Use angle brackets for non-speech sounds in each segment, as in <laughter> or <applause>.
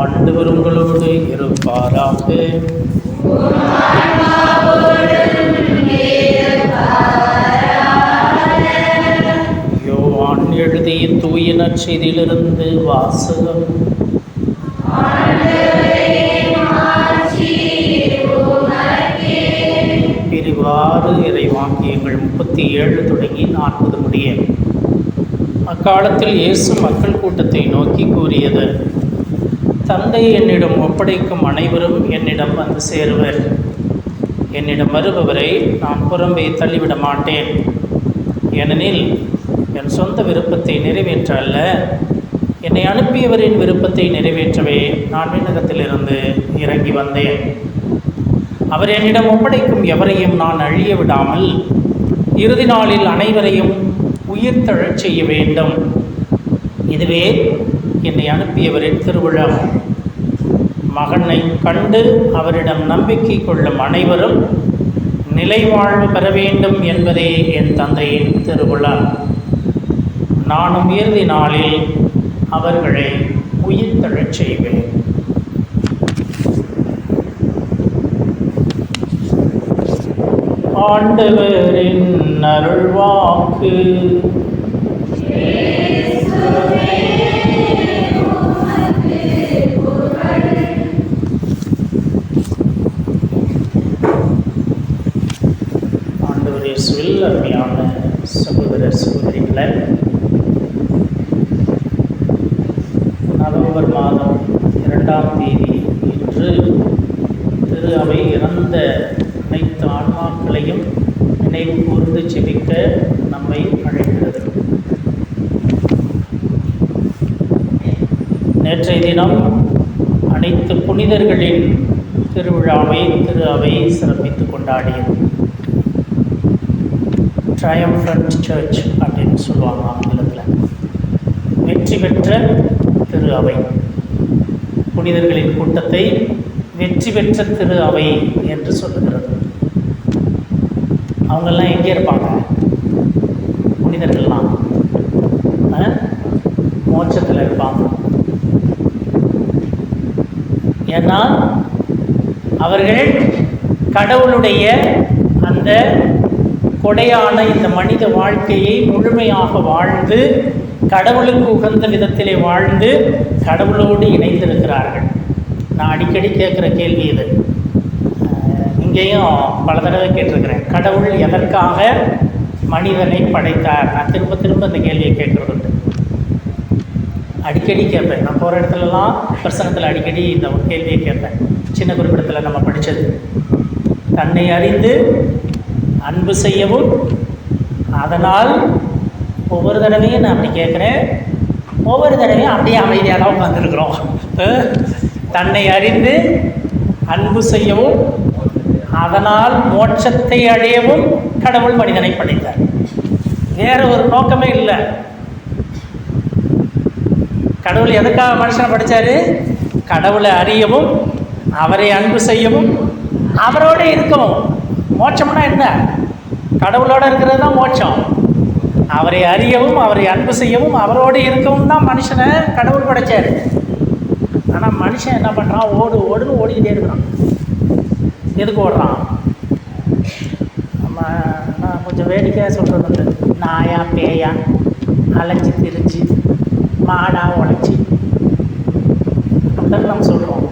ஆண்டவர் உங்களோடு இருப்பாராக. யோவான் எழுதிய தூய நற்செய்தியிலிருந்து வாசகம். பிரிவாறு ஆறு இறை முப்பத்தி ஏழு தொடங்கி நாற்பது முடிய. அக்காலத்தில் இயேசு மக்கள் கூட்டத்தை நோக்கி கூறியது தந்தை என்னிடம் ஒப்படைக்கும் அனைவரும் என்னிடம் வந்து சேருவர். என்னிடம் வருபவரை நான் புறம்பே தள்ளிவிட மாட்டேன். ஏனெனில் என் சொந்த விருப்பத்தை நிறைவேற்ற அல்ல. என்னை அனுப்பியவரின் விருப்பத்தை நிறைவேற்றவே நான் விண்ணகத்திலிருந்து இறங்கி வந்தேன். அவர் என்னிடம் ஒப்படைக்கும் எவரையும் நான் அழிய விடாமல் இறுதி நாளில் அனைவரையும் உயிர் தழச் செய்ய வேண்டும். இதுவே என்னை அனுப்பியவரின் திருவிழா. மகனை கண்டு அவரிடம் நம்பிக்கை கொள்ளும் அனைவரும் நிலைவாழ்வு பெற வேண்டும் என்பதே என் தந்தையின் திருவிழா. நானும் இறுதி நாளில் அவர்களை உயிர் தழச் செய்வேன். ஆண்டவரின் அருள்வாக்கு ஆண்டவர் அருமையான சகோதர சகோதரிகளை. நவம்பர் மாதம் இரண்டாம் தேதி இன்று திரு அவை இறந்த அனைத்து ஆன்மாக்களையும் நினைவு கூர்ந்து செபிக்க நம்மை அழைக்கிறது. நேற்றைய தினம் அனைத்து புனிதர்களின் திருவிழாவை திரு அவை சிறப்பித்து கொண்டாடியது. ட்ரையம்ஃபண்ட் சர்ச் அப்படின்னு சொல்லுவாங்க ஆங்கிலத்தில். வெற்றி பெற்ற திரு அவை. புனிதர்களின் கூட்டத்தை வெற்றி பெற்ற திரு அவை என்று சொல்லுகிறது. அவங்கெல்லாம் எங்கே இருப்பாங்க? புனிதர்கள்லாம். மோட்சத்தில் இருப்பாங்க. ஏன்னா அவர்கள் கடவுளுடைய அந்த கொடையான இந்த மனித வாழ்க்கையை முழுமையாக வாழ்ந்து கடவுளுக்கு உகந்த விதத்திலே வாழ்ந்து கடவுளோடு இணைந்திருக்கிறார்கள். நான் அடிக்கடி கேட்குற கேள்வி இது. இங்கேயும் பல தடவை கேட்டிருக்கிறேன். கடவுள் எதற்காக மனிதனை படைத்தார்? நான் திரும்ப திரும்ப இந்த கேள்வியை கேட்குறது அடிக்கடி கேட்பேன். நான் போகிற இடத்துலலாம் பிரசனத்தில் அடிக்கடி இந்த கேள்வியை கேட்பேன். சின்ன குறிப்பிடத்தில் நம்ம படித்தது தன்னை அறிந்து அன்பு செய்யவும் அதனால் ஒவ்வொரு தடவையும் நான் அப்படி கேட்குறேன். ஒவ்வொரு தடவையும் அப்படியே அமைதியாக தான் உட்காந்துருக்குறோம் தன்னை அறிந்து அன்பு செய்யவும் அதனால் மோட்சத்தை அடையவும் கடவுள் மனிதனை படைத்தார். வேற ஒரு நோக்கமே இல்லை. கடவுள் எதுக்காக மனுஷனை படித்தார் கடவுளை அறியவும் அவரை அன்பு செய்யவும் அவரோடு இருக்கவும். மோட்சம்னா என்ன? கடவுளோடு இருக்கிறது தான் மோட்சம். அவரை அறியவும் அவரை அன்பு செய்யவும் அவரோடு இருக்கவும் தான் மனுஷனை கடவுள் படைச்சார். ஆனால் மனுஷன் என்ன பண்ணுறான் ஓடு ஓடுன்னு ஓடிக்கிட்டே இருக்கிறான். எதுக்கு ஓடுறான்? நம்ம நான் கொஞ்சம் வேடிக்கையாக சொல்கிறது வந்து நாயா பேயா அலைஞ்சி திரிஞ்சு மாடா உழைச்சி. அப்படின்னு நம்ம சொல்கிறோம்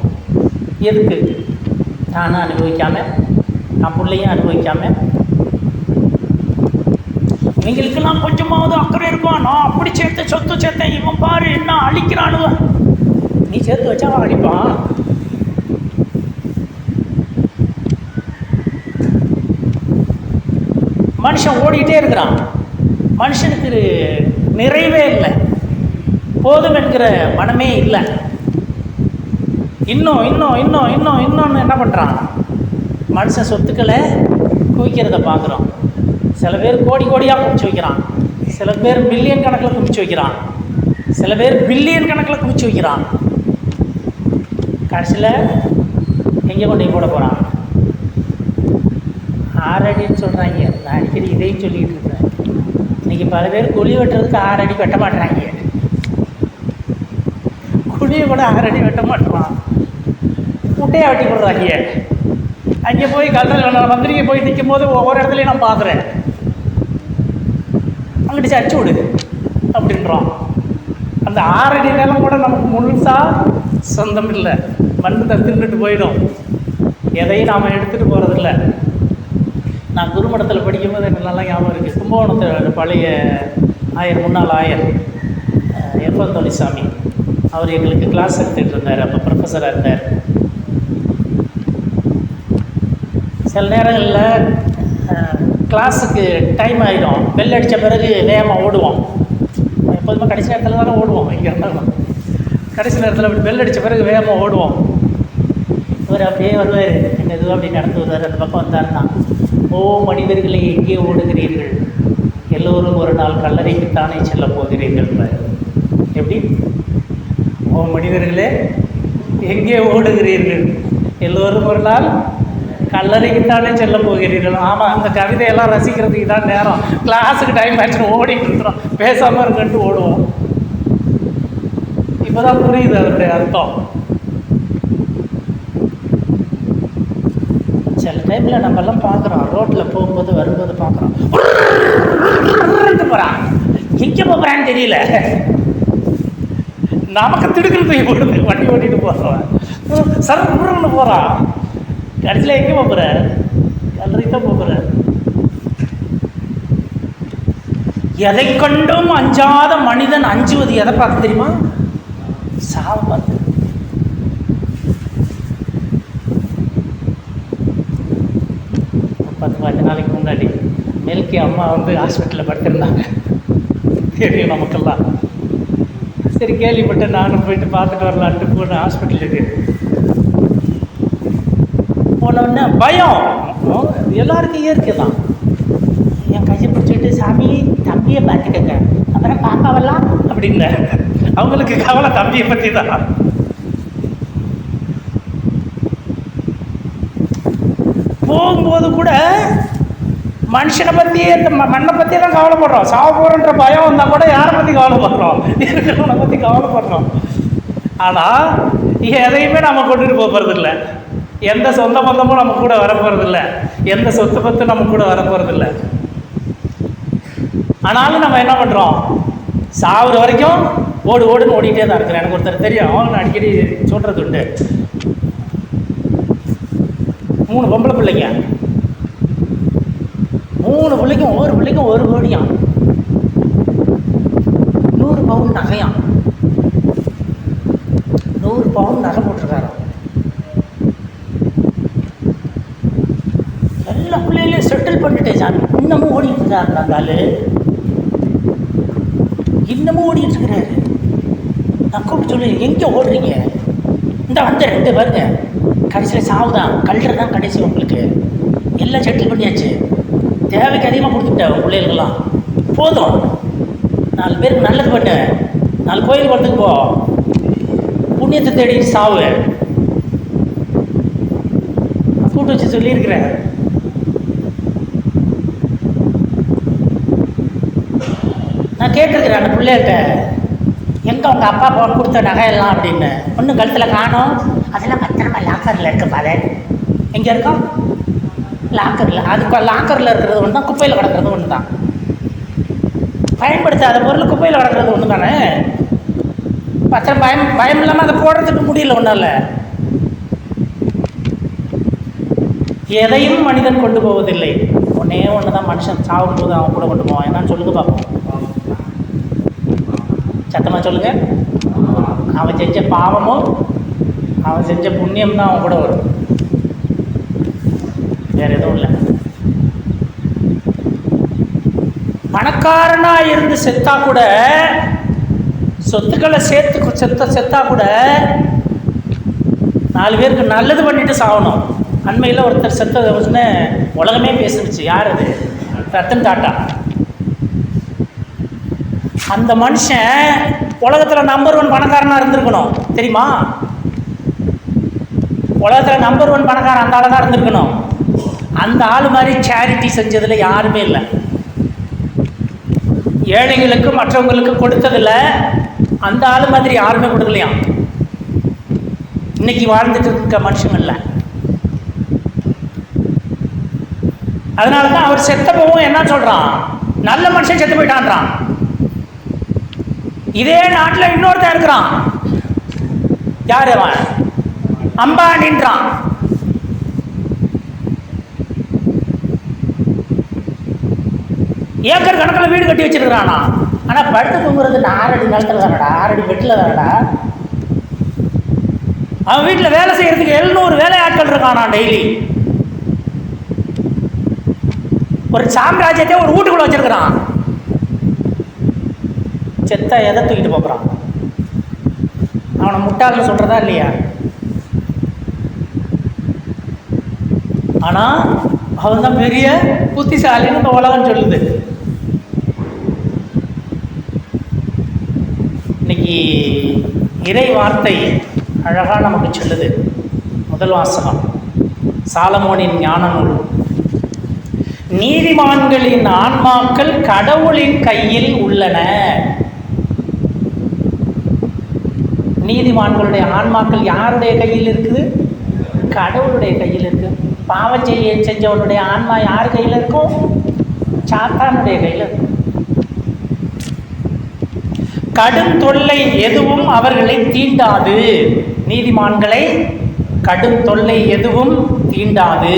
எதுக்கு? நானும் அனுபவிக்காமல் நான் பிள்ளையும் அனுபவிக்காமல் இவங்களுக்கெல்லாம் கொஞ்சமாவது அக்கறை இருக்கும்? நான் அப்படி சேர்த்து சொத்து சேர்த்தேன் இவன் பாரு என்ன அழிக்கிறானுவ நீ சேர்த்து வச்சா அவன் அழிப்பான். மனுஷன் ஓடிக்கிட்டே இருக்கிறான். மனுஷனுக்கு நிறைவே இல்லை. போதும் என்கிற மனமே இல்லை. இன்னும் இன்னும் இன்னும் இன்னும் இன்னொன்று என்ன பண்ணுறான் மனுஷன் சொத்துக்களை குவிக்கிறத பார்க்குறோம். சில பேர் கோடி கோடியாக குவிச்சு வைக்கிறான். சில பேர் மில்லியன் கணக்கில் குவிச்சு வைக்கிறான். சில பேர் பில்லியன் கணக்கில் குவிச்சு வைக்கிறான். கடைசியில் எங்கே கொண்டு போய் போட போகிறான் ஆறடின்னு சொல்கிறாங்க நான் அடிக்கடி இதையும் சொல்லிக்கிட்டு இருக்கிறேன். இன்றைக்கி பல பேர் குழி வெட்டுறதுக்கு ஆறடி வெட்ட மாட்டுறாங்க. குழியை கூட ஆறடி வெட்ட மாட்டான் முட்டையை வெட்டி கொடுறாங்க அங்கே போய் கல்ற நான் மந்திரிக்கு போய் நிற்கும் போது ஒவ்வொரு இடத்துலையும் நான் பார்க்குறேன் அங்கிட்டு அடிச்சு விடு அப்படின்றான். அந்த ஆறடி நிலம் கூட நமக்கு முழுசாக சொந்தம் இல்லை. மண்ணு தத்துன்னுட்டு போயிடும். எதையும் நாம் எடுத்துகிட்டு போகிறதில்ல நான் குருமடத்தில் படிக்கும்போது எனக்கு நல்லா ஞாபகம் இருக்குது கும்பகோணத்தில் பழைய ஆயர் முன்னாள் ஆயர் எஃப்எம் தொழிசாமி அவர் எங்களுக்கு கிளாஸ் எடுத்துகிட்டு இருந்தார். அப்போ ப்ரொஃபஸராக இருந்தார். சில நேரங்களில் கிளாஸுக்கு டைம் ஆகிடும் பெல் அடித்த பிறகு வேகமாக ஓடுவோம். எப்போதுமே கடைசி நேரத்தில் தானே ஓடுவோம். இங்கே இருந்தாலும். கடைசி நேரத்தில் அப்படி பெல் அடித்த பிறகு வேகமாக ஓடுவோம். இவர் அப்படியே வருவார். என்ன எதுவும் அப்படி நடந்து வருவார். அந்த பக்கம் வந்தாருன்னா ஓ மனிதர்களை எங்கே ஓடுகிறீர்கள்? எல்லோரும் ஒரு நாள் கல்லறைக்குத்தானே செல்ல போகிறீர்கள் எப்படி? ஓ மனிதர்களே எங்கே ஓடுகிறீர்கள்? எல்லோரும் ஒரு நாள் கல்லறைக்குத்தானே செல்ல போகிறீர்கள்? ஆமாம் அந்த கவிதையெல்லாம் ரசிக்கிறதுக்கு தான் நேரம். கிளாஸுக்கு டைம் ஆச்சு ஓடிட்டு இருக்கிறோம். பேசாமல் இருக்கன்ட்டு ஓடுவோம். இப்போ தான் புரியுது அதனுடைய அர்த்தம். சில டைமில் நம்மெல்லாம் பார்க்குறோம். ரோட்டில் போகும்போது வரும்போது பார்க்குறோம். போகிறான் எங்கே போகிறான்னு தெரியல. நமக்கு திடுக்கிறது போடுது. வண்டி ஓட்டிட்டு போகிறோம் சர உருன்னு போகிறான் கடைசியில் எங்கே போகிற கல்லறை தான் போகிற எதை கண்டும் அஞ்சாத மனிதன் அஞ்சுவது எதை பார்க்க தெரியுமா? சாவை பார்த்து பத்து பதினஞ்சு நாளைக்கு முன்னாடி மெல்கி அம்மா வந்து ஹாஸ்பிட்டலில் படுத்திருந்தாங்க. தெரியும் நமக்கெல்லாம். சரி கேள்விப்பட்டு நானும் போயிட்டு பார்த்துட்டு வரலான்ட்டு போன ஹாஸ்பிட்டலுக்கு. போனோடனே பயம். எல்லாருக்கும் இயற்கை தான். என் கையை பிடிச்சிட்டு சாமி தம்பியை பார்த்துக்கங்க. அப்புறம் பாப்பாவெல்லாம்? அப்படின்ன. அவங்களுக்கு கவலை தம்பியை பற்றி தான் போகும்போது கூட மனுஷனை பற்றி இந்த மண்ணை பற்றி தான் கவலைப்படுறோம். சாவ போகிறன்ற பயம் வந்தால் கூட யாரை பற்றி கவலைப்படுறோம்? இருக்கிறவனை பற்றி கவலைப்படுறோம். ஆனால் எதையுமே நம்ம கொண்டுட்டு போகிறது இல்லை எந்த சொந்த பந்தமும் நம்ம கூட வரப்போகிறதில்ல எந்த சொத்து பத்தும் நம்ம கூட வரப்போகிறதில்ல ஆனாலும் நம்ம என்ன பண்ணுறோம் சாகுற வரைக்கும் ஓடு ஓடுன்னு ஓடிக்கிட்டே தான் இருக்கிறேன் எனக்கு ஒருத்தர் தெரியும். நான் அடிக்கடி சொல்கிறது உண்டு. மூணு பொம்பளை பிள்ளைங்க. மூணு பிள்ளைக்கும் ஒவ்வொரு பிள்ளைக்கும் ஒரு கோடியாம். நூறு பவுன் நகையான் நூறு பவுன் நகை போட்டிருக்காரு எல்லா பிள்ளைகளையும் செட்டில் பண்ணிட்டேன் சாமி இன்னமும் ஓடிட்டு இருக்காரு அந்த ஆளு இன்னமும் ஓடிட்டு இருக்கிறாரு நான் கூப்பிட்டு சொல்லி எங்கே ஓடுறீங்க? இந்த வந்து ரெண்டு பாருங்க கடைசியில் சாவுதான் கல்ற தான் கடைசி உங்களுக்கு. எல்லாம் செட்டில் பண்ணியாச்சு. தேவைக்கு அதிகமாக கொடுத்துட்டேன் உங்க பிள்ளைகளுக்கெல்லாம். போதும். நாலு பேருக்கு நல்லது பண்ணு. நாலு கோயில் வரதுக்கு போ. புண்ணியத்தை தேடி சாவு. கூப்பிட்டு வச்சு சொல்லியிருக்கிறேன் நான் கேட்டிருக்கிறேன் அந்த பிள்ளைகிட்ட எங்கே உங்கள் அப்பா போன் கொடுத்த நகையெல்லாம் அப்படின்னு ஒன்றும் கழுத்தில் காணும். அதெல்லாம் பத்திரமா லாக்கரில் இருக்கு பாரு எங்கே இருக்கோம்? லாக்கரில் அது லாக்கரில் இருக்கிறது ஒன்று தான் குப்பையில் கிடக்கிறது ஒன்று தான் பயன்படுத்தாத பொருள் குப்பையில் கிடக்கிறது ஒன்று தானே பத்திரம் பயம் பயம் இல்லாமல் அதை போடுறதுக்கு முடியல ஒன்றும் இல்லை எதையும் மனிதன் கொண்டு போவதில்லை. ஒன்றே ஒன்று தான் மனுஷன் சாகும்போது அவன் கூட கொண்டு போவான். என்னன்னு சொல்லுங்க பார்ப்போம் சத்தமாக சொல்லுங்கள் அவன் செஞ்ச பாவமும் அவன் செஞ்ச புண்ணியம் தான் அவன் கூட வரும். வேறு எதுவும் இல்லை. பணக்காரனாக இருந்து செத்தா கூட சொத்துக்களை சேர்த்து செத்த செத்தா கூட நாலு பேருக்கு நல்லது பண்ணிட்டு சாகணும். அண்மையில் ஒருத்தர் செத்ததை உலகமே பேசுனுச்சு யார் அது? ரத்தன் டாட்டா. அந்த மனுஷன் உலகத்தில் நம்பர் ஒன் பணக்காரனாக இருந்திருக்கணும். தெரியுமா? உலகத்தில் நம்பர் ஒன் பணக்காரன் அந்த ஆளாக தான் இருந்திருக்கணும். அந்த ஆள் மாதிரி சேரிட்டி செஞ்சதில் யாருமே இல்லை. ஏழைகளுக்கு மற்றவங்களுக்கு கொடுத்ததில் அந்த ஆள் மாதிரி யாருமே கொடுக்கலையாம் இன்னைக்கு வாழ்ந்துட்டு இருக்க மனுஷன் இல்லை. அதனால தான் அவர் செத்தப்பவும் என்ன சொல்கிறான் நல்ல மனுஷன் செத்து போயிட்டான்றான். இதே நாட்டில் இன்னொருத்தன் இருக்கிறான். யார் அவன்? அம்பானின்றான் ஏக்கர் கணக்கில் வீடு கட்டி வச்சிருக்கிறானா? ஆனால் படுத்து தூங்குறது நான் ஆறடி நிலத்தில் தானடா? ஆறடி பெட்டில் தானடா? அவன் வீட்டில் வேலை செய்யறதுக்கு எழுநூறு வேலையாட்கள் இருக்கானா டெய்லி? ஒரு சாம்ராஜ்யத்தை ஒரு வீட்டுக்குள்ள வச்சிருக்கிறான். செத்த எதை தூக்கிட்டு போகிறான் அவனை முட்டாள்னு சொல்கிறதா இல்லையா? ஆனால் அவன் தான் பெரிய புத்திசாலின்னு இந்த உலகம் சொல்லுது. இன்னைக்கு இறை வார்த்தை அழகாக நமக்கு சொல்லுது. முதல் வாசகம் சாலமோனின் ஞான நூல் நீதிமான்களின் ஆன்மாக்கள் கடவுளின் கையில் உள்ளன. நீதிமான்களுடைய ஆன்மாக்கள் யாருடைய கையில் இருக்குது? கடவுளுடைய கையில் இருக்குது பாவம் செய்ய செஞ்சவனுடைய ஆன்மா யார் கையில் இருக்கும் சாத்தானுடைய கையில் இருக்கும் கடும் தொல்லை எதுவும் அவர்களை தீண்டாது. நீதிமான்களை கடும் தொல்லை எதுவும் தீண்டாது.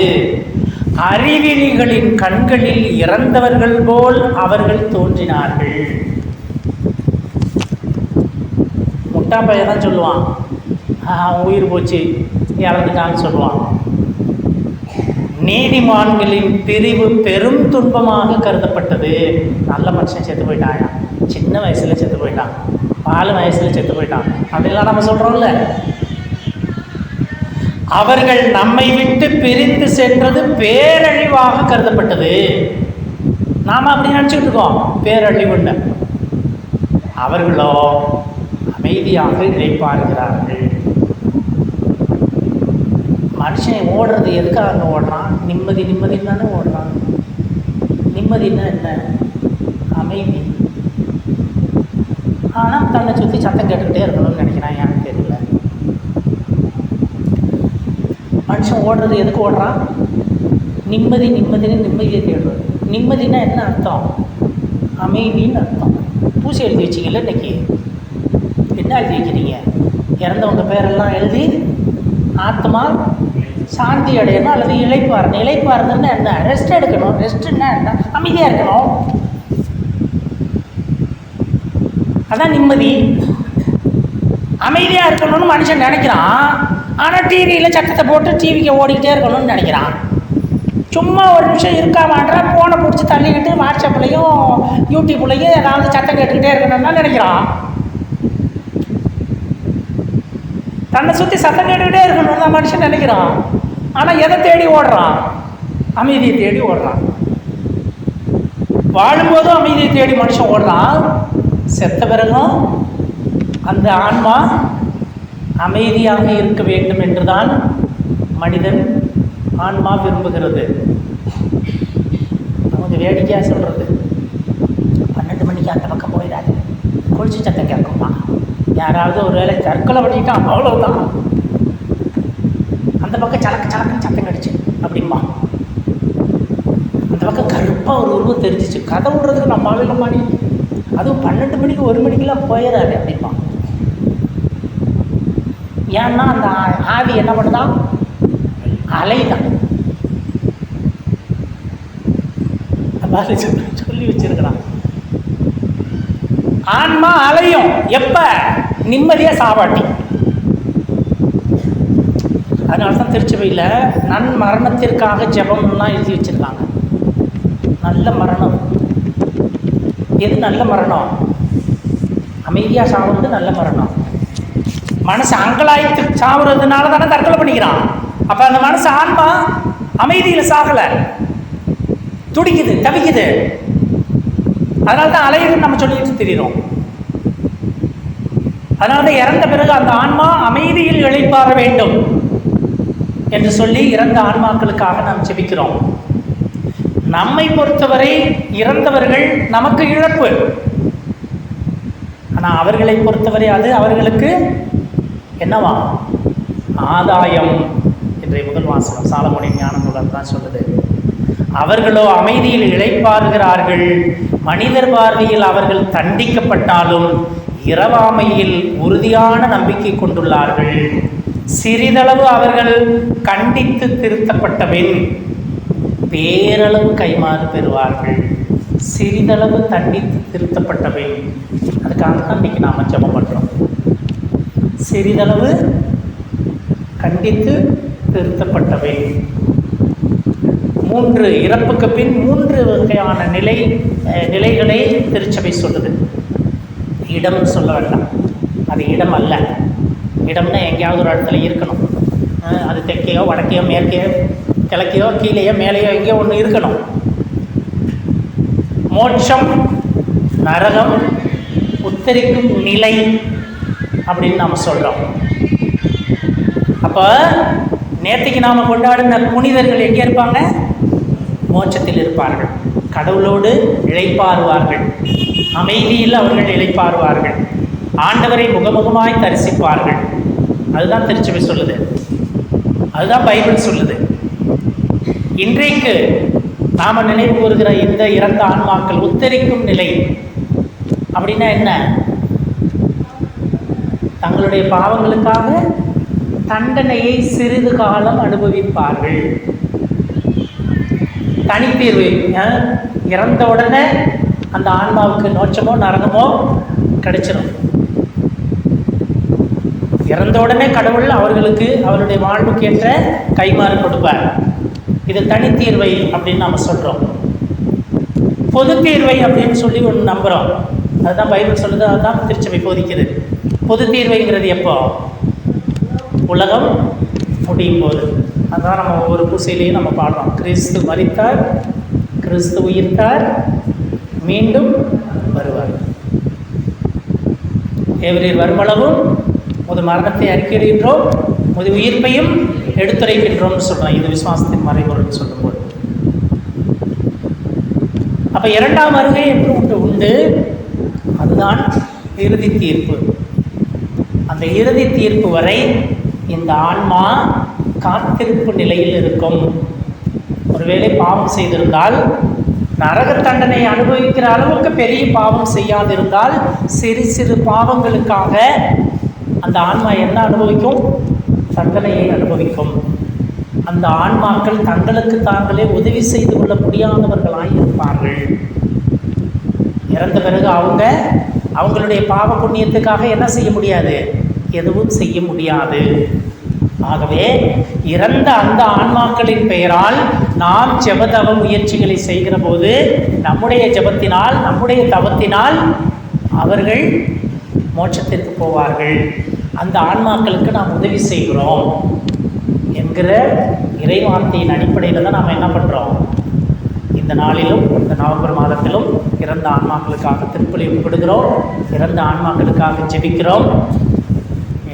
அறிவிலிகளின் கண்களில் இறந்தவர்கள் போல் அவர்கள் தோன்றினார்கள். முட்டா பையன் தான் சொல்லுவான். அவன் உயிர் போச்சு இறந்துட்டான்னு சொல்லுவான். நீதிமான்களின் பிரிவு பெரும் துன்பமாக கருதப்பட்டது. நல்ல மனுஷன் செத்து போயிட்டான் சின்ன வயசுல செத்து போயிட்டான். பாலு வயசுல செத்து போயிட்டான். அப்படிலாம் நம்ம சொல்றோம்ல. அவர்கள் நம்மை விட்டு பிரிந்து சென்றது பேரழிவாக கருதப்பட்டது. நாம அப்படி நினச்சிக்கிட்டு இருக்கோம். பேரழிவுன்னு. அவர்களோ அமைதியாக இழைப்பாருகிறார்கள் மனுஷன் ஓடுறது எதுக்காக ஓடுறான்? நிம்மதி நிம்மதி தானே ஓடுறான். நிம்மதின்னா என்ன அமைதி. ஆனால் தன்னை சுற்றி சத்தம் கேட்டுக்கிட்டே இருக்கணும்னு நினைக்கிறான். எனக்கு தெரியல. மனுஷன் ஓடுறது எதுக்கு ஓடுறான்? நிம்மதி நிம்மதின்னு நிம்மதியை தேடுறது. நிம்மதினா என்ன அர்த்தம்? அமைதின்னு அர்த்தம். பூசி எழுதி வச்சிங்கல்ல இன்னைக்கு? என்ன எழுதி இறந்தவங்க பேரெல்லாம் எழுதி ஆத்மா சாந்தி அடையணும் அல்லது இளைப்பாறணும் இளைப்பாறுதல்னா என்ன? ரெஸ்ட் எடுக்கணும். ரெஸ்ட்னா என்ன? அமைதியாக இருக்கணும். அதான் நிம்மதி. அமைதியாக இருக்கணும்னு மனுஷன் நினைக்கிறான். ஆனால் டிவியில் சட்டத்தை போட்டு டிவிக்கு ஓடிக்கிட்டே இருக்கணும்னு நினைக்கிறான். சும்மா ஒரு நிமிஷம் இருக்காமான்றா ஃபோனை பிடிச்சி தள்ளிக்கிட்டு வாட்ஸ்அப்லேயும் யூடியூப்லேயும் ஏதாவது சத்தம் கேட்டுக்கிட்டே இருக்கணும்னு நினைக்கிறான். தன்னை சுற்றி சத்தம் கேட்டுக்கிட்டே இருக்கணும்னு தான் மனுஷன் நினைக்கிறான். ஆனால் எதை தேடி ஓடுறான்? அமைதியை தேடி ஓடுறான். வாழும்போதும் அமைதியை தேடி மனுஷன் ஓடுறான். செத்த பிறகும் அந்த ஆன்மா அமைதியாக இருக்க வேண்டும் என்றுதான் மனிதன் ஆன்மா விரும்புகிறது. அவங்க வேடிக்கையாக சொல்கிறது பன்னெண்டு மணிக்கு அந்த பக்கம் போயிடாது குளிச்சு சத்தம் கேட்குமா யாராவது ஒரு வேளை தற்கொலை பண்ணிட்டான் அவ்வளோதான் அந்த பக்கம் சலக்கு சலக்குன்னு சத்தம் கடிச்சு அப்படிம்பா. அந்த பக்கம் கருப்பாக ஒரு உருவம் தெரிஞ்சிச்சு. கதை விடுறதுக்கு நம்ம ஆளுங்க மாடி அதுவும் பன்னெண்டு மணிக்கு ஒரு மணிக்கெல்லாம் போயிடாது அப்படிம்பா. ஏன்னா அந்த ஆவி என்ன பண்ணுதான் அலைதான் அதாவது சொல்லி சொல்லி வச்சிருக்கிறான். ஆன்மா அலையும். எப்ப? நிம்மதியாக சாவாட்டி அதனால தான் திருச்சபையில் நன் மரணத்திற்காக ஜெபம்லாம் எழுதி வச்சிருக்காங்க. நல்ல மரணம். எது நல்ல மரணம்? அமைதியாக சாவுறது நல்ல மரணம். மனசு அங்கலாய்த்து சாவுறதுனால தானே தற்கொலை பண்ணிக்கிறான். அப்போ அந்த மனசு ஆன்மா அமைதியில் சாகலை. துடிக்குது தவிக்குது. அதனால தான் அலையுதுன்னு நம்ம சொல்லிட்டு தெரியுறோம். அதாவது இறந்த பிறகு அந்த ஆன்மா அமைதியில் இழைப்பார வேண்டும் என்று சொல்லி இறந்த ஆன்மாக்களுக்காக நாம் ஜெபிக்கிறோம். நம்மை பொறுத்தவரை இறந்தவர்கள் நமக்கு இழப்பு. ஆனால் அவர்களை பொறுத்தவரை அது அவர்களுக்கு என்னவா? ஆதாயம் என்ற முதல் வாசகம் சாலமோனின் ஞான நூலர் தான் சொல்லுது. அவர்களோ அமைதியில் இழைப்பாருகிறார்கள் மனிதர் பார்வையில் அவர்கள் தண்டிக்கப்பட்டாலும் இரவாமையில் உறுதியான நம்பிக்கை கொண்டுள்ளார்கள். சிறிதளவு அவர்கள் கண்டித்து திருத்தப்பட்டபின் பேரளவு கைமாறு பெறுவார்கள். சிறிதளவு தண்டித்து திருத்தப்பட்டபின் அதுக்காக தான் இன்றைக்கி நாம் ஜெபம் பண்ணுறோம் சிறிதளவு கண்டித்து திருத்தப்பட்டவை மூன்று இறப்புக்கு பின் மூன்று வகையான நிலை நிலைகளை திருச்சபை சொல்லுது. இடம்னு சொல்ல வேண்டாம். அது இடம் அல்ல. இடம்னா எங்கேயாவது ஒரு இடத்துல இருக்கணும். அது தெற்கையோ வடக்கையோ மேற்கையோ கிழக்கையோ கீழேயோ மேலேயோ எங்கேயோ ஒன்று இருக்கணும். மோட்சம் நரகம் உத்தரிக்கும் நிலை அப்படின்னு நாம் சொல்கிறோம் அப்போ நேற்றுக்கு நாம் கொண்டாடின புனிதர்கள் எங்கே இருப்பாங்க? மோட்சத்தில் இருப்பார்கள். கடவுளோடு இழைப்பாருவார்கள். அமைதியில் அவர்கள் இழைப்பாருவார்கள் ஆண்டவரை முகமுகமாய் தரிசிப்பார்கள். அதுதான் திருச்சபை சொல்லுது. அதுதான் பைபிள் சொல்லுது. இன்றைக்கு நாம் நினைவு கூறுகிற இந்த இறந்த ஆன்மாக்கள் உத்தரிக்கும் நிலை அப்படின்னா என்ன? தங்களுடைய பாவங்களுக்காக தண்டனையை சிறிது காலம் அனுபவிப்பார்கள். தனித்தீர்வு இறந்த உடனே அந்த ஆன்மாவுக்கு நோச்சமோ நரகமோ கிடைச்சிடும் இறந்த உடனே கடவுள் அவர்களுக்கு அவருடைய வாழ்வுக்கு ஏற்ற கைமாறு கொடுப்பார். இது தனித்தீர்வை அப்படின்னு நம்ம சொல்கிறோம் பொது தீர்வை அப்படின்னு சொல்லி ஒன்று நம்புகிறோம் அதுதான் பைபிள் சொல்லுது அதுதான் திருச்சபை போதிக்குது. பொது தீர்வைங்கிறது எப்போ? உலகம் முடியும் போது. அதுதான் நம்ம ஒவ்வொரு பூசையிலையும் நம்ம பாடுறோம். கிறிஸ்து மறித்தார் கிறிஸ்து உயிர்த்தார் மீண்டும் வருவார். தேவரீர் வருமளவும் முது மரணத்தை அறிக்கையிடுகின்றோம் முது உயிர்ப்பையும் எடுத்துரைக்கின்றோம்னு சொல்கிறோம் இது விசுவாசத்தின் மறைபொருள்னு சொல்லும்போது. அப்போ இரண்டாம் வருகை என்று ஒன்று உண்டு. அதுதான் இறுதி தீர்ப்பு. அந்த இறுதி தீர்ப்பு வரை இந்த ஆன்மா காத்திருப்பு நிலையில் இருக்கும். ஒருவேளை பாவம் செய்திருந்தால் நரக தண்டனை அனுபவிக்கிற அளவுக்கு பெரிய பாவம் செய்யாதிருந்தால் சிறு சிறு பாவங்களுக்காக அந்த ஆன்மா என்ன அனுபவிக்கும்? தண்டனையை அனுபவிக்கும். அந்த ஆன்மாக்கள் தங்களுக்கு தாங்களே உதவி செய்து கொள்ள முடியாதவர்களாக இருப்பார்கள். இறந்த பிறகு அவங்க அவங்களுடைய பாவ புண்ணியத்துக்காக என்ன செய்ய முடியாது? எதுவும் செய்ய முடியாது. ஆகவே இறந்த அந்த ஆன்மாக்களின் பெயரால் நாம் ஜெபதவ முயற்சிகளை செய்கிற போது நம்முடைய ஜெபத்தினால் நம்முடைய தவத்தினால் அவர்கள் மோட்சத்திற்கு போவார்கள். அந்த ஆன்மாக்களுக்கு நாம் உதவி செய்கிறோம் என்கிற இறைவார்த்தையின் அடிப்படையில் தான் நாம் என்ன பண்ணுறோம் இந்த நாளிலும் இந்த நவம்பர் மாதத்திலும் இறந்த ஆன்மாக்களுக்காக திருப்பலி ஒப்பிடுகிறோம் இறந்த ஆன்மாக்களுக்காக ஜெபிக்கிறோம்.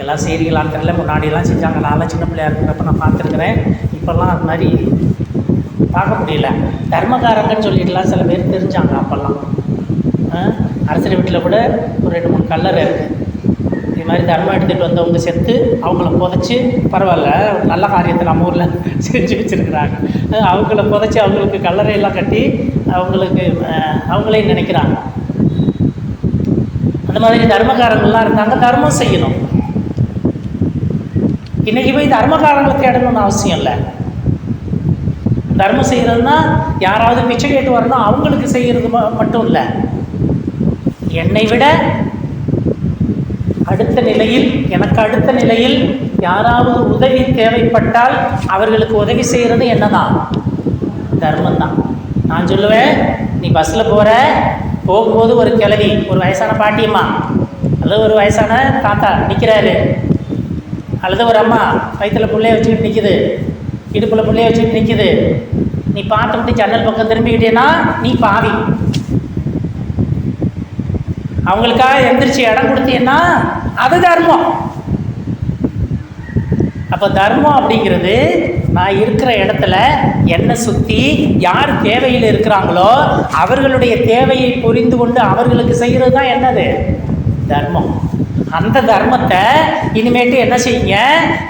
எல்லாம் செய்திகளாக தெரியல முன்னாடியெல்லாம் செஞ்சாங்க. நான்லாம் சின்ன பிள்ளையா இருக்கிறப்ப நான் பார்த்துருக்குறேன். இப்போல்லாம் அது மாதிரி பார்க்க முடியல. தர்மகாரங்கன்னு சொல்லிட்டுலாம் சில பேர் தெரிஞ்சாங்க அப்போல்லாம். அரசர் வீட்டில் கூட ஒரு ரெண்டு மூணு கல்லறை இருக்குது இது மாதிரி தர்மம் எடுத்துகிட்டு வந்தவங்க செத்து அவங்கள புதைச்சி பரவாயில்ல நல்ல காரியத்தை நம்ம ஊரில் <laughs> செஞ்சு வச்சுருக்குறாங்க. அவங்கள புதைச்சி அவங்களுக்கு கல்லறையெல்லாம் கட்டி அவங்களுக்கு அவங்களே நினைக்கிறாங்க. அந்த மாதிரி தர்மகாரங்கள்லாம் இருந்தாங்க தர்மம் செய்யணும். இன்னைக்கு போய் தர்மகாரங்களை தேடணும்னு அவசியம் இல்லை. தர்மம் செய்கிறதுனா யாராவது பிச்சை கேட்டு வரணும் அவங்களுக்கு செய்கிறது ம- மட்டும் இல்லை. என்னை விட அடுத்த நிலையில் எனக்கு அடுத்த நிலையில் யாராவது உதவி தேவைப்பட்டால் அவர்களுக்கு உதவி செய்கிறது என்னதான்? தர்மம் தான் நான் சொல்லுவேன் நீ பஸ்ஸில் போகிற போகும்போது ஒரு கிழவி ஒரு வயசான பாட்டியம்மா அல்லது ஒரு வயசான தாத்தா நிற்கிறாரு அல்லது ஒரு அம்மா வயிற்றில் பிள்ளைய வச்சுக்கிட்டு நிற்கிது இடுப்பில் பிள்ளைய வச்சுட்டு நிற்கிது நீ பார்த்துக்கிட்டு ஜன்னல் பக்கம் திரும்பிக்கிட்டேன்னா நீ பாவி. அவங்களுக்காக எந்திரிச்சு இடம் கொடுத்தீங்கன்னா அது தர்மம். அப்போ தர்மம் அப்படிங்கிறது நான் இருக்கிற இடத்துல என்னை சுற்றி யார் தேவையில் இருக்கிறாங்களோ அவர்களுடைய தேவையை புரிந்து கொண்டு அவர்களுக்கு செய்கிறது தான் என்னது? தர்மம். அந்த தர்மத்தை இனிமேட்டு என்ன செய்யுங்க?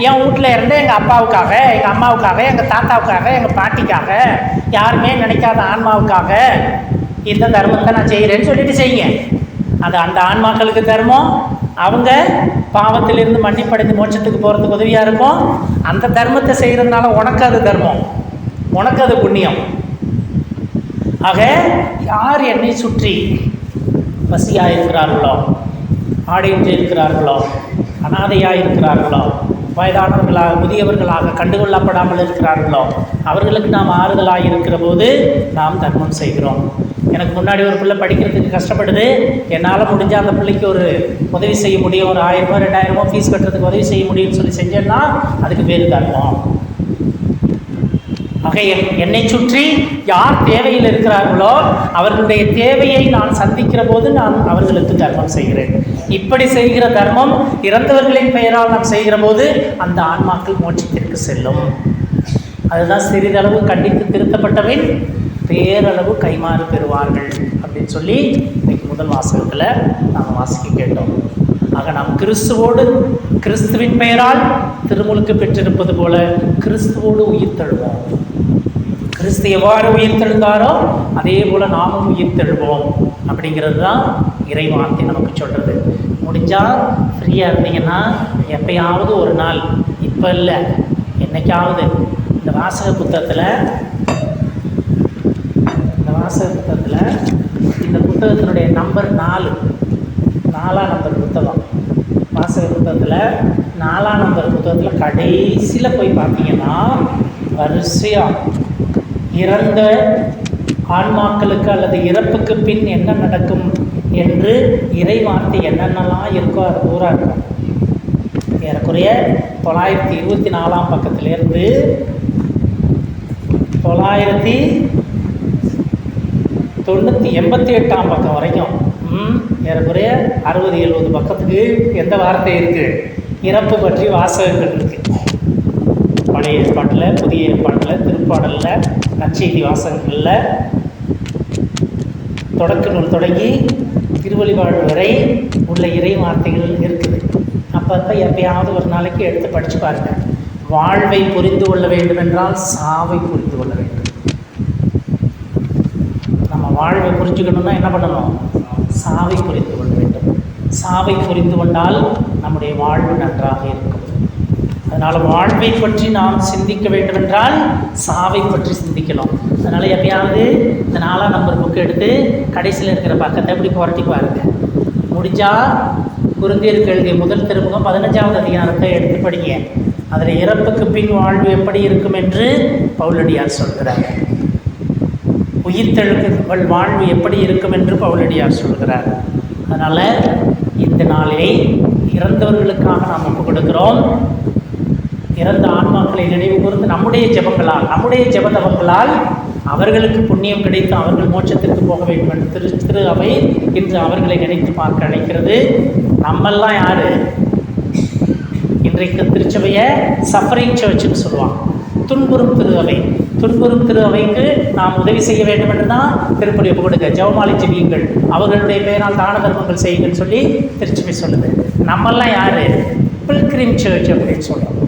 என் வீட்டில் இருந்து எங்கள் அப்பாவுக்காக எங்கள் அம்மாவுக்காக எங்கள் தாத்தாவுக்காக எங்கள் பாட்டிக்காக யாருமே நினைக்காத ஆன்மாவுக்காக இந்த தர்மத்தை நான் செய்கிறேன்னு சொல்லிட்டு செய்யுங்க. அது அந்த ஆன்மாக்களுக்கு தர்மம். அவங்க பாவத்திலிருந்து மன்னிப்படைந்து மோட்சத்துக்கு போகிறதுக்கு உதவியாக இருக்கும். அந்த தர்மத்தை செய்கிறதுனால உனக்கு அது தர்மம். உனக்கு அது புண்ணியம். ஆக யார் என்னை சுற்றி பசியாக இருக்கிறார்களோ? ஆடையின்றி இருக்கிறார்களோ அனாதையாக இருக்கிறார்களோ வயதானவர்களாக முதியவர்களாக கண்டுகொள்ளப்படாமல் இருக்கிறார்களோ? அவர்களுக்கு நாம் ஆறுதலாக இருக்கிற போது நாம் தர்மம் செய்கிறோம். எனக்கு முன்னாடி ஒரு பிள்ளை படிக்கிறதுக்கு கஷ்டப்படுது. என்னால் முடிஞ்ச அந்த பிள்ளைக்கு ஒரு உதவி செய்ய முடியும். ஒரு ஆயிரமோ ரெண்டாயிரமோ ஃபீஸ் கட்டுறதுக்கு உதவி செய்ய முடியும்னு சொல்லி செஞ்சேன்னா அதுக்கு பேர் தர்மம். ஆக என்- என்னை சுற்றி யார் தேவையில் இருக்கிறார்களோ அவர்களுடைய தேவையை நான் சந்திக்கிற போது நான் அவர்களுக்கு தர்மம் செய்கிறேன். இப்படி செய்கிற தர்மம் இறந்தவர்களின் பெயரால் நாம் செய்கிற போது அந்த ஆன்மாக்கள் மோட்சத்திற்கு செல்லும். அதுதான் சிறிதளவு கண்டித்து திருத்தப்பட்டவன் பேரளவு கைமாறு பெறுவார்கள் அப்படின்னு சொல்லி இன்னைக்கு முதல் வாசகத்தில் நாம் வாசிக்க கேட்டோம். ஆக நாம் கிறிஸ்துவோடு கிறிஸ்துவின் பெயரால் திருமுழுக்கு பெற்றிருப்பது போல கிறிஸ்துவோடு உயிர் தழுவோம். கிறிஸ்து எவ்வாறு உயிர்த்தெழுந்தாரோ அதே போல் நாமும் உயிர்த்தெழுவோம். அப்படிங்கிறது தான் இறைவார்த்தை நமக்கு சொல்கிறது முடிஞ்சால் ஃப்ரீயாக இருந்தீங்கன்னா எப்பயாவது ஒரு நாள் இப்போ இல்லை என்னைக்காவது இந்த வாசக புத்தகத்தில் இந்த வாசக புத்தகத்தில் இந்த புத்தகத்தினுடைய நம்பர் நாலு நாலாம் நம்பர் புத்தகம். வாசக புத்தகத்தில் நாலாம் நம்பர் புத்தகத்தில் கடைசியில் போய் பார்த்தீங்கன்னா வரிசையாக இறந்த ஆன்மாக்களுக்கு அல்லது இறப்புக்கு பின் என்ன நடக்கும் என்று இறை வார்த்தை என்னென்னலாம் இருக்கோ அது பூரா இருக்கும் ஏறக்குறைய தொள்ளாயிரத்தி இருபத்தி நாலாம் பக்கத்திலேருந்து தொள்ளாயிரத்தி தொண்ணூற்றி எண்பத்தி எட்டாம் பக்கம் வரைக்கும் ஏறக்குறைய அறுபது எழுபது பக்கத்துக்கு எந்த வார்த்தை இருக்குது இறப்பு பற்றி வாசகங்கள் இருக்குது பழைய ஏற்பாட்டில் புதிய ஏற்பாட்டில் திருப்பாடலில் நற்செய்தி வாசகங்களில் தொடக்க நூல் தொடங்கி திருவழிபாடு வரை உள்ள இறை வார்த்தைகள் இருக்குது. அப்பப்போ எப்பயாவது ஒரு நாளைக்கு எடுத்து படித்து பாருங்க. வாழ்வை புரிந்து கொள்ள வேண்டுமென்றால் சாவை புரிந்து கொள்ள வேண்டும். நம்ம வாழ்வை புரிஞ்சுக்கணும்னா என்ன பண்ணணும்? சாவை புரிந்து கொள்ள வேண்டும். சாவை புரிந்து கொண்டால் நம்முடைய வாழ்வு நன்றாக இருக்கும். அதனால் வாழ்வை பற்றி நாம் சிந்திக்க வேண்டுமென்றால் சாவை பற்றி சிந்திக்கணும் அதனால் எப்பயாவது இந்த நாலாம் நம்பர் புக்கு எடுத்து கடைசியில் இருக்கிற பக்கத்தை எப்படி புரட்டி பாருங்க. முடிஞ்சால் குருந்தியர் எழுதிய முதல் திருமுகம் பதினஞ்சாவது அதிகாரத்தை எடுத்து படிங்க. அதில் இறப்புக்கு பின் வாழ்வு எப்படி இருக்கும் என்று பவுலடியார் சொல்கிறார். உயிர்த்தெழுக்குகள் வாழ்வு எப்படி இருக்கும் என்று பவுலடியார் சொல்கிறார். அதனால் இந்த நாளிலே இறந்தவர்களுக்காக நாம் ஒப்புக் கொடுக்கிறோம். இறந்த ஆன்மாக்களை நினைவு கூர்ந்து நம்முடைய ஜெபங்களால் நம்முடைய ஜெபதவங்களால் அவர்களுக்கு புண்ணியம் கிடைத்து அவர்கள் மோட்சத்திற்கு போக வேண்டும் என்று திரு திரு அவை இன்று அவர்களை நினைத்து பார்க்க அழைக்கிறது. நம்மெல்லாம் யாரு? இன்றைக்கு திருச்சபையை சஃபரிங் சர்ச்சுன்னு சொல்லுவாங்க. துன்புறும் திரு அவை. துன்புறும் திரு அவைக்கு நாம் உதவி செய்ய வேண்டும் என்று தான் திருப்பதி ஒப்பு கொடுங்க ஜெவமாலை ஜெபியுங்கள். அவர்களுடைய பெயரால் தான தர்மங்கள் செய்யுங்கள் சொல்லி திருச்சபை சொல்லுது. நம்மெல்லாம் யாரு? பில்கிரிம் சர்ச் அப்படின்னு சொல்கிறோம்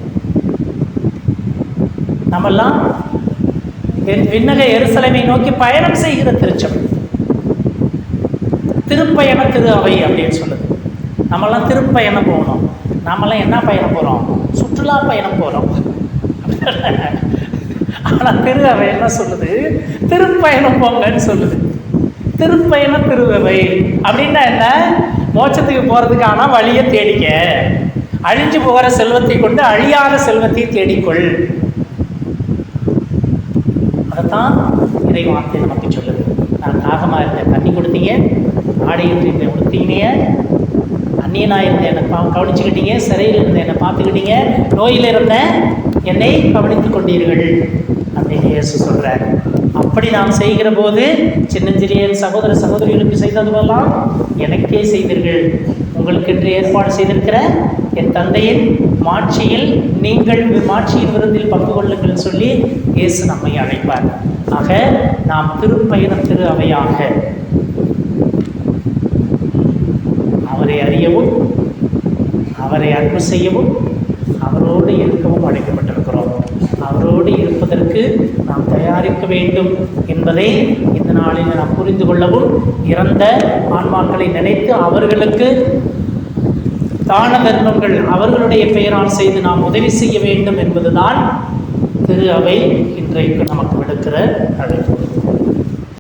நம்மெல்லாம் விண்ணக எருசலைமை நோக்கி பயணம் செய்கிற திருச்சபை. திருப்பயண திரு அவை அப்படின்னு சொல்லுது. நம்மெல்லாம் திருப்பயணம் போகணும். நாமெல்லாம் என்ன பயணம் போகிறோம் சுற்றுலா பயணம் போகிறோம் ஆனால் திரு அவை என்ன சொல்லுது? திருப்பயணம் போங்கன்னு சொல்லுது. திருப்பயண திருவவை அப்படின்னா என்ன? மோட்சத்துக்கு போகிறதுக்கான வழியை தேடிக்க. அழிஞ்சு போகிற செல்வத்தை கொண்டு அழியாத செல்வத்தை தேடிக்கொள். அதைத்தான் இறை வார்த்தை நமக்கு சொல்லுது. நான் தாகமாக இருந்தேன். தண்ணி கொடுத்தீங்க ஆடை இருந்தேன் உடுத்தீங்க அந்நியனாக இருந்தேன். என்னை பா கவனிச்சுக்கிட்டீங்க சிறையில் இருந்தேன். என்னை பார்த்துக்கிட்டீங்க நோயில் இருந்தேன். என்னை கவனித்து கொண்டீர்கள் அப்படின்னு இயேசு சொல்கிறார் அப்படி நாம் செய்கிற போது சின்னஞ்சிறிய சகோதர சகோதரிகளுக்கு செய்ததுவெல்லாம் எனக்கே செய்தீர்கள். உங்களுக்கென்று ஏற்பாடு செய்திருக்கிற என் தந்தையின் மாட்சியில் நீங்கள் மாட்சியின் விருந்தில் பங்கு கொள்ளுங்கள் சொல்லி இயேசு நம்மை அழைப்பார். ஆக நாம் திருப்பயணம் திரு அவையாக அவரை அறியவும் அவரை அன்பு செய்யவும் அவரோடு இருக்கவும் அழைக்கப்பட்டிருக்கிறோம். அவரோடு இருப்பதற்கு நாம் தயாரிக்க வேண்டும் என்பதை இந்த நாளில் நாம் புரிந்து கொள்ளவும் இறந்த ஆன்மாக்களை நினைத்து அவர்களுக்கு தான தர்மங்கள் அவர்களுடைய பெயரால் செய்து நாம் உதவி செய்ய வேண்டும் என்பதுதான் திரு அவை இன்றைக்கு நமக்கு விடுக்கிற அழைப்பு.